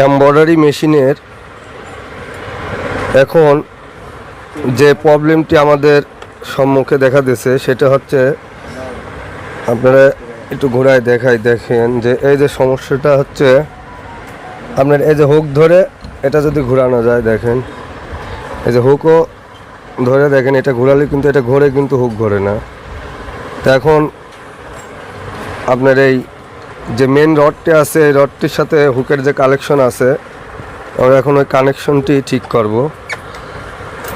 Embroidery মেশিনের এখন যে প্রবলেমটি আমাদের সম্মুখে দেখা দিয়েছে, সেটা হচ্ছে আপনারা একটু ঘোরায় দেখাই দেখেন যে এই যে সমস্যাটা হচ্ছে, আপনার এই যে হুক ধরে এটা যদি ঘোরানো যায় দেখেন, এই যে হুকও ধরে দেখেন, এটা ঘোরালে কিন্তু, এটা ঘোরে কিন্তু হুক ঘোরে না। তো এখন আপনার এই যে মেন রডটি আছে, এই রডটির সাথে হুকের যে কালেকশন আছে, আমরা এখন ওই কানেকশনটি ঠিক করব।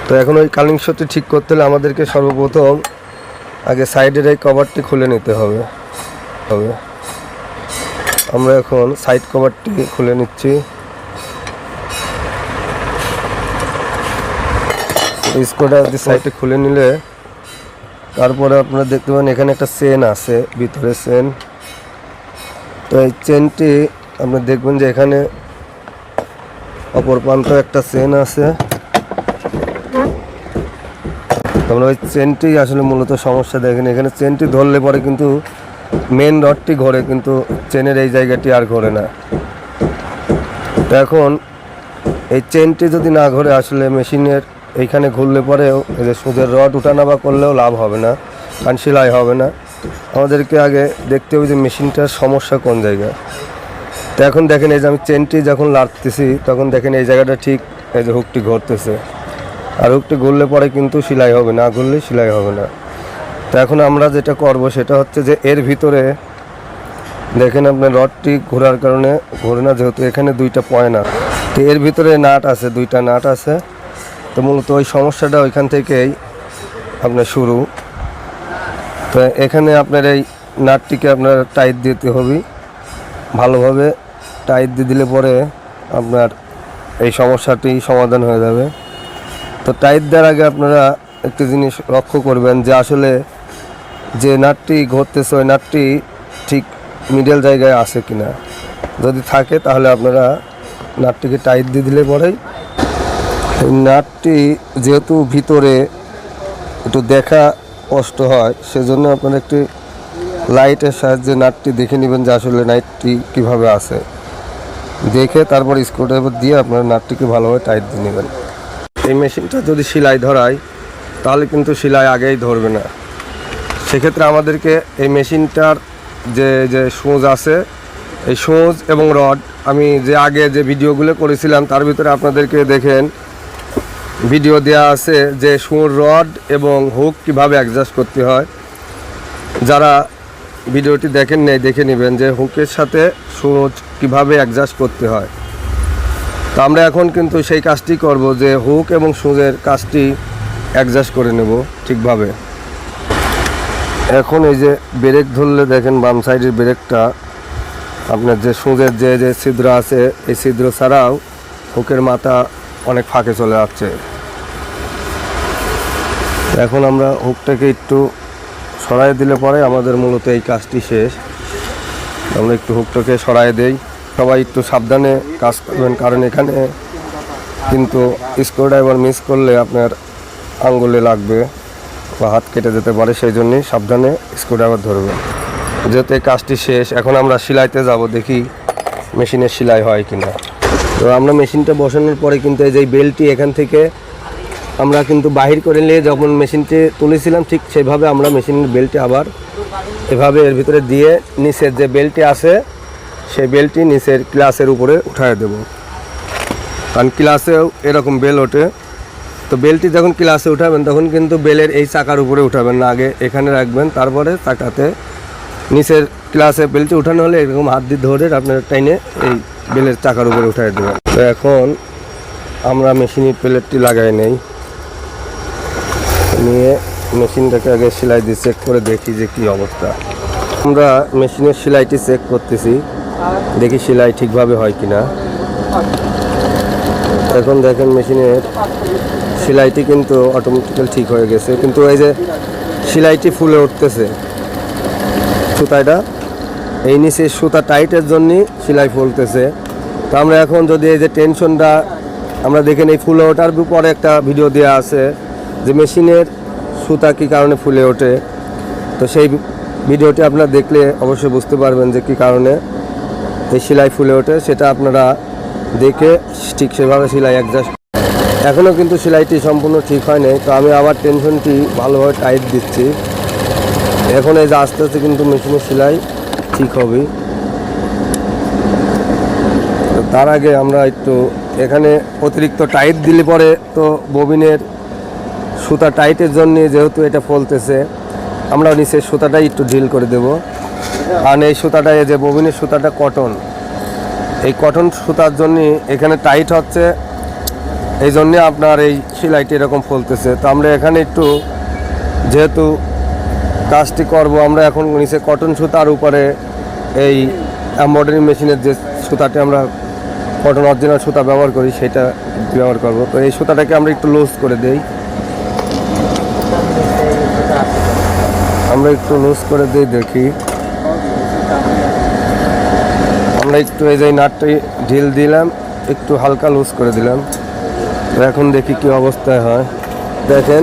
তো এখন ওই কানেকশনটি ঠিক করতে হলে আমাদেরকে সর্বপ্রথম আগে সাইডের এই কভারটি খুলে নিতে হবে। হবে। আমরা এখন সাইড কভারটি খুলে নিচ্ছি। স্ক্রুটা যদি সাইডে খুলে নিলে, তারপরে আপনারা দেখতে পাবেন এখানে একটা সেন আছে, ভিতরে চেন তো এই চেনটি আপনি দেখবেন যে এখানে অপর প্রান্ত একটা চেন আছে। আমরা ওই চেনটি আসলে মূলত সমস্যা দেখেন, এখানে চেনটি ধরলে পরে কিন্তু মেন রডটি ঘোরে, কিন্তু চেনের এই জায়গাটি আর ঘোরে না। তো এখন এই চেনটি যদি না ঘোরে, আসলে মেশিনের এইখানে ঘুরলে পরেও যে সুদের রড উঠানাবা করলেও লাভ হবে না, কারণ সেলাই হবে না। আমাদেরকে আগে দেখতে হবে যে মেশিনটার সমস্যা কোন জায়গায়। তো এখন দেখেন এই যে আমি চেনটি যখন লাড়তেছি, তখন দেখেন এই জায়গাটা ঠিক এই যে হুকটি ঘুরতেছে। আর হুকটি ঘুরলে পরে কিন্তু সেলাই হবে না, ঘুরলে সেলাই হবে না। তো এখন আমরা যেটা করব সেটা হচ্ছে যে এর ভিতরে দেখেন আপনার রডটি ঘোরার কারণে ঘোরে না যেহেতু এখানে দুইটা পয়েন্ট আছে। তো এর ভিতরে নাট আছে, দুইটা নাট আছে। তো মূলত ওই সমস্যাটা ওইখান থেকেই আপনার শুরু। এখানে আপনার এই নাটটিকে আপনার টাইট দিতে হবে। ভালোভাবে টাইট দিয়ে দিলে পরে আপনার এই সমস্যাটি সমাধান হয়ে যাবে। তো টাইট দেওয়ার আগে আপনারা একটি জিনিস লক্ষ্য করবেন যে আসলে যে নাটটি ঘুরতেছে ওই নাটটি ঠিক মিডল জায়গায় আছে কিনা। যদি থাকে তাহলে আপনারা নাটটিকে টাইট দিয়ে দিলে পরেই নাটটি যেহেতু ভিতরে একটু দেখা কষ্ট হয়, সেজন্য আপনারা একটি লাইটের সাহায্যে নাটটি দেখে নেবেন যে আসলে নাইটটি কীভাবে আছে। দেখে তারপর স্ক্রুড্রাইভার দিয়ে আপনারা নাটটিকে ভালোভাবে টাইট দিয়ে নেবেন। এই মেশিনটা যদি সেলাই ধরায় তাহলে কিন্তু সেলাই আগেই ধরবে না। সেক্ষেত্রে আমাদেরকে এই মেশিনটার যে যে সুঁচ আছে, এই সুঁচ এবং রড, আমি যে আগে যে ভিডিওগুলো করেছিলাম, তার ভিতরে আপনাদেরকে দেখেন ভিডিও দেওয়া আছে যে সুর রড এবং হুক কীভাবে অ্যাডজাস্ট করতে হয়। যারা ভিডিওটি দেখেন নেই, দেখে নেবেন যে হুকের সাথে সুচ কীভাবে অ্যাডজাস্ট করতে হয়। তো আমরা এখন কিন্তু সেই কাজটি করব যে হুক এবং সুচের কাজটি অ্যাডজাস্ট করে নেব ঠিকভাবে। এখন এই যে ব্রেক ধরলে দেখেন বাম সাইডের ব্রেকটা। আপনার যে সুচের যে যে ছিদ্র আছে, এই ছিদ্র ছাড়াও হুকের মাথা অনেক ফাঁকে চলে যাচ্ছে। এখন আমরা হুকটাকে একটু সরাই দিলে পরে আমাদের মূলত এই কাজটি শেষ। আমরা একটু হুকটাকে সরাই দেই। সবাই একটু সাবধানে কাজ করবেন, কারণ এখানে কিন্তু স্ক্রুড্রাইভার মিস করলে আপনার আঙ্গুলে লাগবে বা হাত কেটে যেতে পারে, সেই জন্যই সাবধানে স্ক্রুড্রাইভার ধরবেন যেহেতু এই কাজটি শেষ, এখন আমরা সেলাইতে যাব, দেখি মেশিনের সেলাই হয় কিনা। তো আমরা মেশিনটা বসানোর পরে কিন্তু এই যে বেলটি এখান থেকে আমরা কিন্তু বাহির করে নিয়ে যখন মেশিনটি তুলেছিলাম, ঠিক সেভাবে আমরা মেশিনের বেলটি আবার এভাবে এর ভিতরে দিয়ে নিচের যে বেলটি আছে, সেই বেলটি নিচের ক্লাসের উপরে উঠায় দেব। কারণ ক্লাসেও এরকম বেল ওঠে। তো বেলটি যখন ক্লাসে উঠাবেন, তখন কিন্তু বেলের এই চাকার উপরে উঠাবেন না। আগে এখানে রাখবেন, তারপরে চাকাতে নিচের ক্লাসে বেলটি উঠানো হলে এরকম হাত দিয়ে ধরে আপনার টাইনে এই বেলের চাকার উপরে উঠাই দেবেন তো এখন আমরা মেশিনের প্লেটটি লাগাই নেই। নিয়ে মেশিনটাকে আগে সেলাই দিয়ে চেক করে দেখি যে কি অবস্থা। আমরা মেশিনের সেলাইটি চেক করতেছি, দেখি সেলাই ঠিকভাবে হয় কিনা। এখন দেখেন মেশিনের সেলাইটি কিন্তু অটোমেটিক্যাল ঠিক হয়ে গেছে। কিন্তু এই যে সেলাইটি ফুলে উঠতেছে, সুতাটা এই নিচে সুতা টাইটের জন্যই সেলাই ফুলতেছে। তো আমরা এখন যদি এই যে টেনশনটা, আমরা দেখেন এই ফুলে ওঠার পরে একটা ভিডিও দেওয়া আছে যে মেশিনের সুতা কী কারণে ফুলে ওঠে। তো সেই ভিডিওটি আপনারা দেখলে অবশ্যই বুঝতে পারবেন যে কী কারণে এই সেলাই ফুলে ওঠে, সেটা আপনারা দেখে ঠিক সেভাবে সেলাই অ্যাডজাস্ট এখনও কিন্তু সেলাইটি সম্পূর্ণ ঠিক হয়নি তো আমি আবার টেনশনটি ভালোভাবে টাইট দিচ্ছি। এখন এই যে আস্তে আস্তে কিন্তু মেশিনের সেলাই ঠিক হবে। তার আগে আমরা একটু এখানে অতিরিক্ত টাইট দিলে পরে তো ববিনের সুতা টাইটের জন্য যেহেতু এটা ফলতেছে আমরা নিচের সুতাটাই একটু ঢিল করে দেব। কারণ এই সুতাটা যে ববিনের সুতাটা কটন এই কটন সুতার জন্য এখানে টাইট হচ্ছে, এই জন্যে আপনার এই সেলাইটি এরকম ফলতেছে। তো আমরা এখানে একটু, যেহেতু কাজটি করব আমরা এখন নিচে কটন সুতার উপরে এই এম্ব্রয়ডারি মেশিনের যে সুতাটি আমরা কটন অরিজিনাল সুতা ব্যবহার করি, সেটা ব্যবহার করব। তো এই সুতাটাকে আমরা একটু লুজ করে দেই। আমরা একটু লুজ করে দিই, দেখি। আমরা একটু এই যে নাটটি ঢিল দিলাম, একটু হালকা লুজ করে দিলাম। এখন দেখি কি অবস্থায় হয়। দেখেন,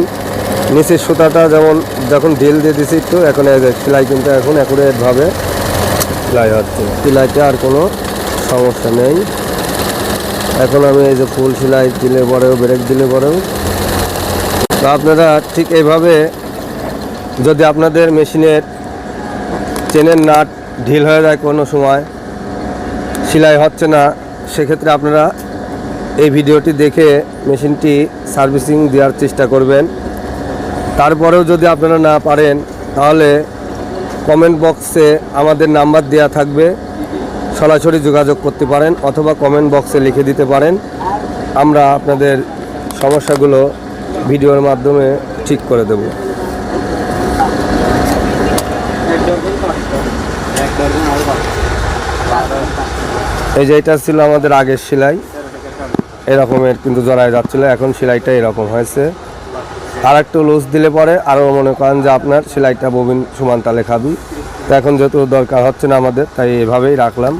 নিচের সুতাটা যেমন যখন ঢিল দিয়ে দিছি একটু, এখন সেলাই কিন্তু এখন অ্যাকুরেটভাবে সেলাই হচ্ছে। সেলাইতে আর কোনো সমস্যা নেই। এখন আমি এই যে ফুল সেলাই দিলে পরেও, ব্রেক দিলে পরেও। তো আপনারা ঠিক এইভাবে যদি আপনাদের মেশিনের চেনের নাট ঢিল হয়ে যায় কোনো সময়, সেলাই হচ্ছে না, সেক্ষেত্রে আপনারা এই ভিডিওটি দেখে মেশিনটি সার্ভিসিং দেওয়ার চেষ্টা করবেন। তারপরেও যদি আপনারা না পারেন, তাহলে কমেন্ট বক্সে আমাদের নাম্বার দেওয়া থাকবে। সরাসরি যোগাযোগ করতে পারেন অথবা কমেন্ট বক্সে লিখে দিতে পারেন। আমরা আপনাদের সমস্যাগুলো ভিডিওর মাধ্যমে ঠিক করে দেব। এই যে এটা ছিল আমাদের আগের সেলাই। এরকমের কিন্তু জড়ায় যাচ্ছিল, এখন সেলাইটা এরকম হয়েছে। আর একটু লুজ দিলে পরে আরও মনে করেন যে আপনার সেলাইটা ববিন সমান তালে খাবি তো এখন যেহেতু দরকার হচ্ছে না আমাদের, তাই এভাবেই রাখলাম।